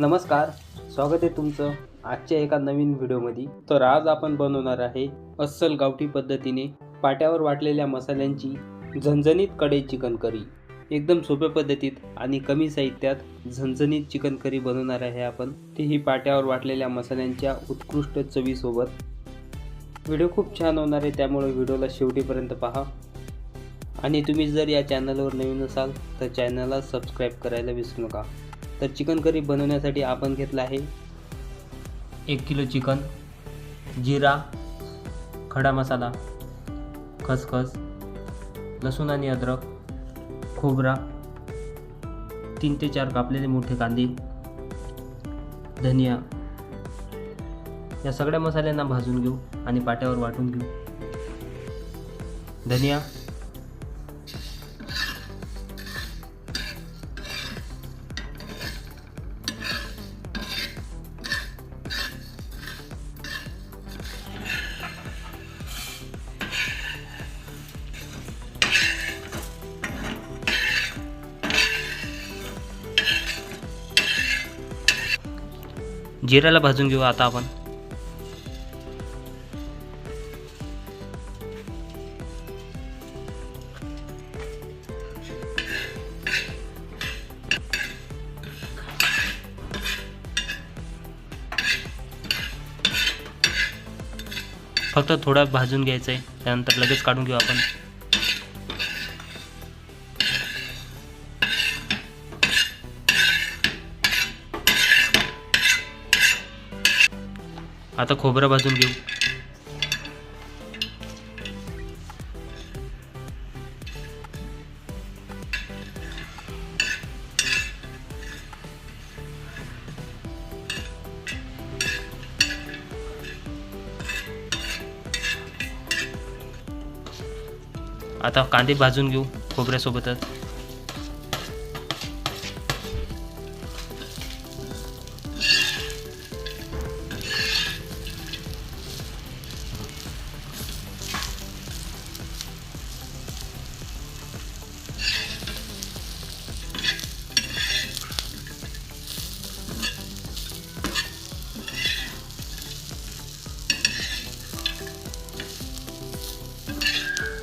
नमस्कार स्वागत आहे तुमचं आजच्या एका नवीन व्हिडिओमध्ये. तर आज आपण बनवणार आहे अस्सल गावठी पद्धतीने पाट्यावर वाटलेल्या मसाल्यांची झणझणीत कढई चिकन करी. एकदम सोप्या पद्धतीत आणि कमी साहित्यात झणझणीत चिकन करी बनवणार आहे आपण. तेही पाट्यावर वाटलेल्या मसाल्यांच्या उत्कृष्ट चवीसोबत. व्हिडिओ खूप छान होणार आहे त्यामुळे व्हिडिओला शेवटीपर्यंत पहा. आणि तुम्ही जर या चॅनलवर नवीन असाल तर चॅनलला सबस्क्राईब करायला विसरू नका. तर चिकन करी बनवण्यासाठी आपण घेतला आहे एक किलो चिकन जिरा खडा मसाला खसखस लसूण आणि अद्रक खोबरा तीन ते चार कापलेले मोठे कांदे धनिया. या सगळ्या मसाल्यांना भाजून घेऊ आणि पाट्यावर वाटून घेऊ. धनिया जिऱ्याला भाजून घेऊ आता आपण. फक्त थोडा भाजून घ्यायचं आहे त्यानंतर लगेच काढून घेऊ आपण. आता खोबरं भाजून घेऊ. आता कांदे भाजून घेऊ खोबऱ्यासोबतच.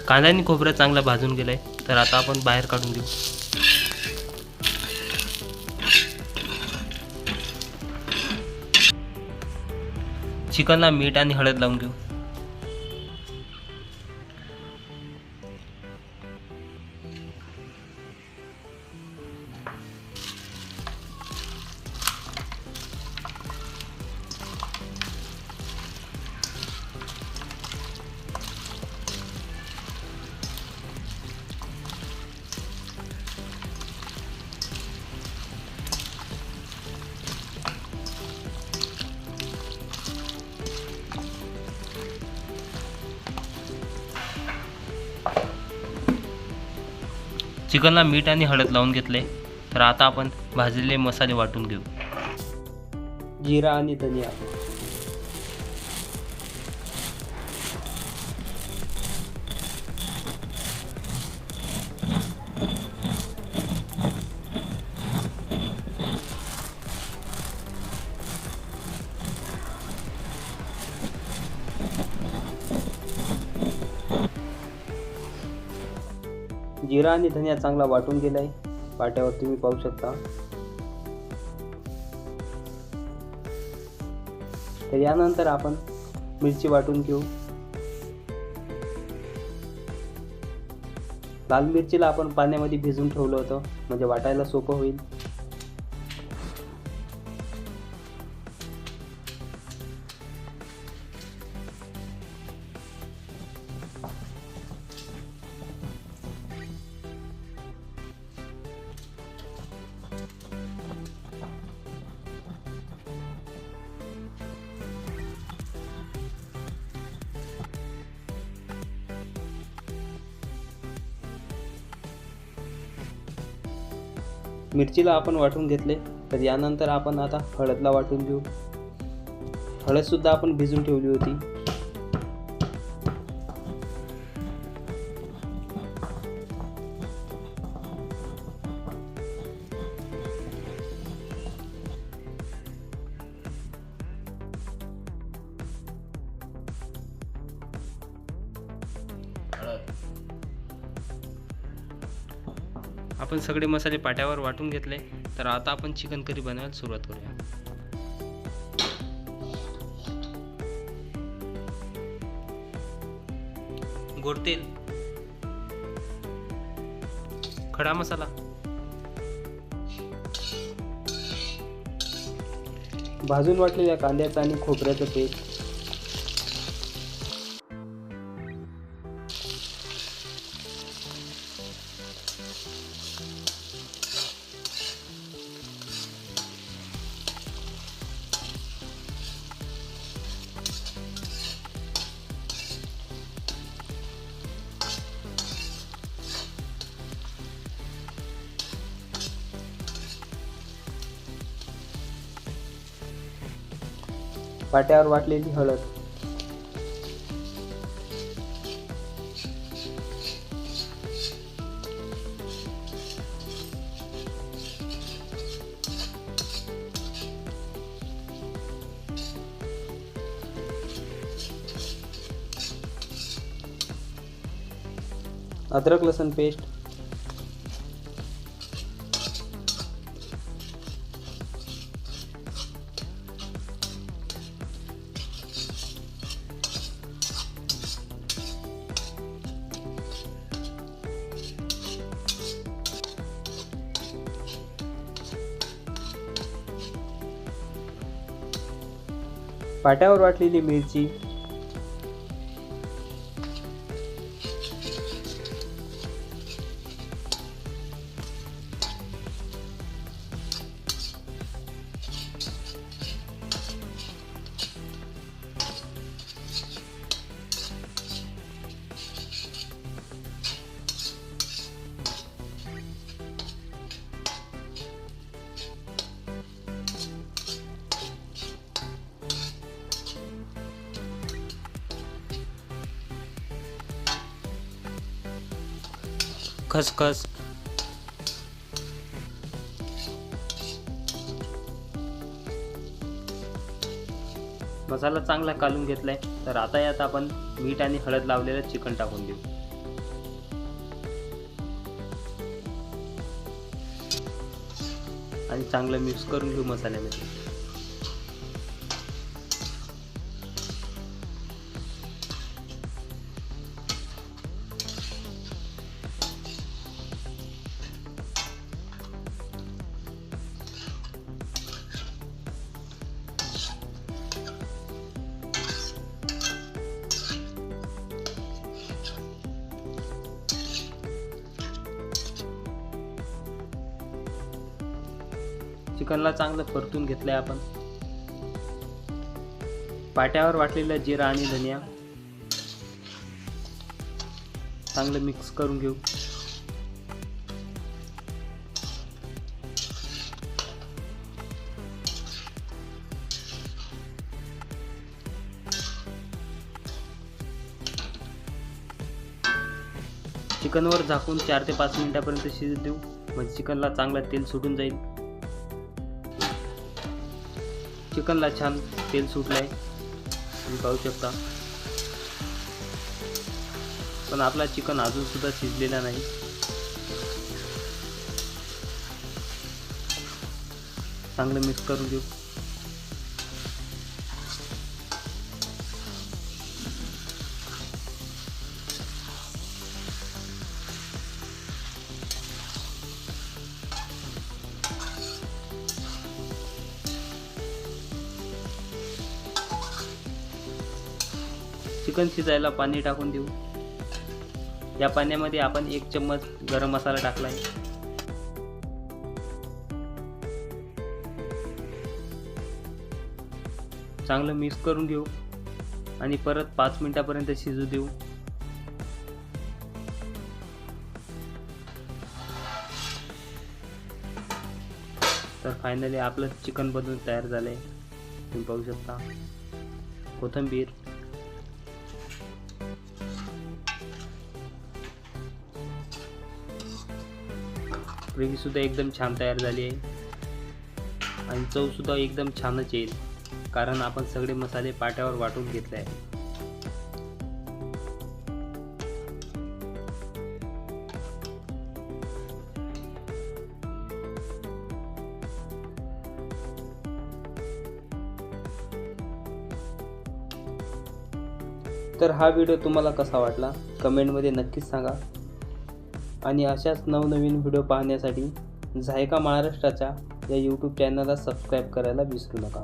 कांदा आणि खोबरं चांगला भाजून गेलाय तर आता आपण बाहेर काढून घेऊ चिकनला मीठ आणि हळद लावून घेऊ. चिकनला मीठ आणि हळद लावून घेतले. तर आता आपण भाजलेले मसाले वाटून घेऊ. जिरा आणि धनिया. जिरा आणि धनिया चांगला वाटून गेलाय. पाट्यावर तुम्ही पाहू शकता. तर यानंतर आपण मिरची वाटून घेऊ. लाल मिरचीला आपण पाण्यामध्ये भिजून ठेवलं होतं. म्हणजे वाटायला सोपं होईल. मिरचीला आपण वाटून घेतले तर यानंतर आपण आता हळदला वाटून घेऊ. हळदसुद्धा आपण भिजून ठेवली होती. आपण सगळे मसाले पाट्यावर वाटून घेतले तर आता आपण चिकन करी बनवायला सुरुवात करूया. गोड तेल. खडा मसाला. भाजून वाटलेल्या कांद्याचं आणि खोबऱ्याचं पेस्ट पाट्यावर वाटलेली हळद. अद्रक लसूण पेस्ट पाट्यावर वाटलेली मिरची खसखस. मसाला चांगला कालून घेतलाय तर आता यात आपण मीठ आणि हळद लावलेलं चिकन टाकून देऊ. आणि चांगलं मिक्स करून घेऊ मसाल्यामध्ये. चिकनला चांगलं परतून घेतलं आहे आपण. पाट्यावर वाटलेला जिरा आणि धनिया. चांगलं मिक्स करून घेऊ. चिकनवर झाकून चार ते पाच मिनिटापर्यंत शिजत देऊ. म्हणजे चिकनला चांगलं तेल सुटून जाईल. चिकनला छान तेल सुटलं आहे तुम्ही पाहू शकता. पण आपला चिकन अजूनसुद्धा शिजलेला नाही. चांगलं मिक्स करून घेऊ. चिकन शिजायला पाणी टाकून देऊ. या पाण्यामध्ये आपण एक चम्मच गरम मसाला टाकला आहे. चांगलं मिक्स करून घेऊ आणि परत पाच मिनिटापर्यंत शिजू देऊ. तर फायनली आपलं चिकन बनवून तयार झालं आहे तुम्ही पाहू शकता. कोथिंबीर ग्रेव्हीसुद्धा एकदम छान तयार झाली आहे. आणि चवसुद्धा एकदम छानच येईल कारण आपण सगळे मसाले पाट्यावर वाटून घेतले आहे. तर हा व्हिडिओ तुम्हाला कसा वाटला? कमेंटमध्ये नक्कीच सांगा. आणि अशाच नवनवीन व्हिडिओ पाहण्यासाठी झायका महाराष्ट्राच्या या यूट्यूब चॅनलला सबस्क्राईब करायला विसरू नका.